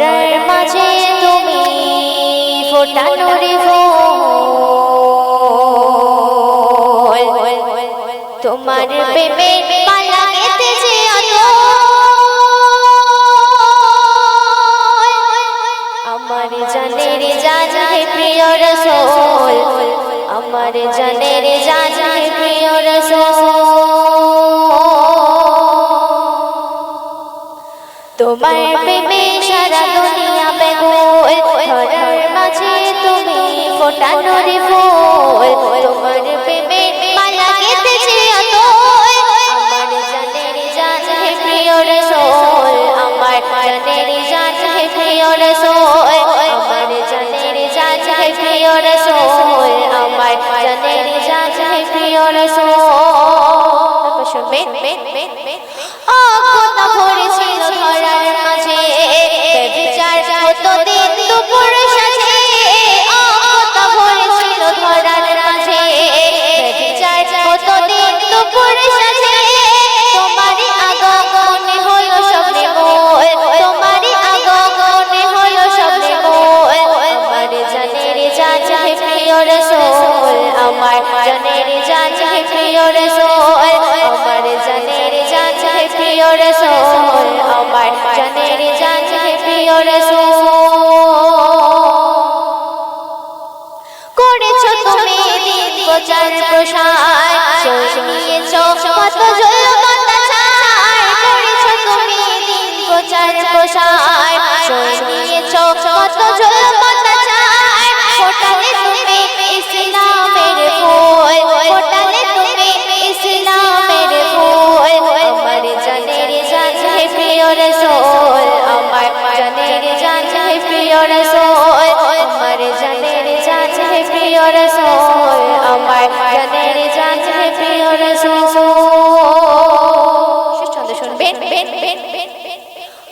ধরার মাঝে তুমি ফোটানো রে তোমার প্রেমে আমার জানের জান প্রিয় আমার জানের জান প্রিয় রসোল। তোমার প্রেমে সারা দুনিয়া বেগুল ধরার মাঝে তুমি ফোটানো রে ফুল তোমার প্রেমে মালা গেঁথেছে আতল আমার জানের জান হে প্রিয় রসোল আমার জানের জান হে প্রিয় রসোল হে প্রিয় রসোল আমার জানের জান হে প্রিয় রসোল আমার জানের জান হে রসোল করেছ তুমি দিন প্রচার প্রসার নিয়েছ কত অত্যাচার করেছ তুমি দিন প্রচার প্রসার নিয়েছ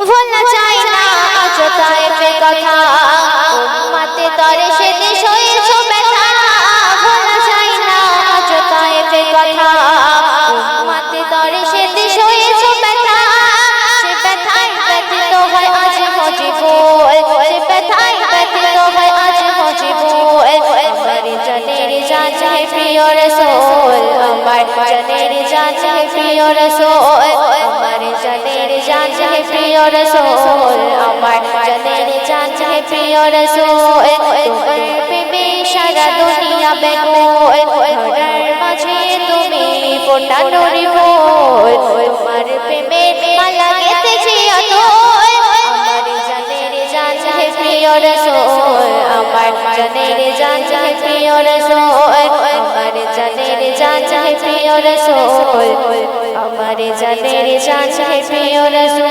ভোলা চাই না, অযথায় পে কথা। উম্মাতে তরে সে দেশ হয়েছ ব্যথা। ভোলা চাই না, অযথায় পে কথা। উম্মাতে তরে সে দেশ হয়েছ ব্যথা। সে ব্যথায় ব্যথিত হয় আজ মজিবুল সে ব্যথায় ব্যথিত হয় আজ মজিবুল আমার জানের জান হে প্রিয় রসোল, আমার জানের জান হে প্রিয় রসোল। প্রিয় রসোল, আমার জানের জান হে প্রিয় রসোল, তোমার প্রেমে সারা দুনিয়া বেগোল ধরার মাঝে তুমি ফোটানো রে তোমার প্রেমে জানের জান হে প্রিয় রসোল আমার জানের জান হে প্রিয় রসোল আমার জানের জান হে প্রিয় রসোল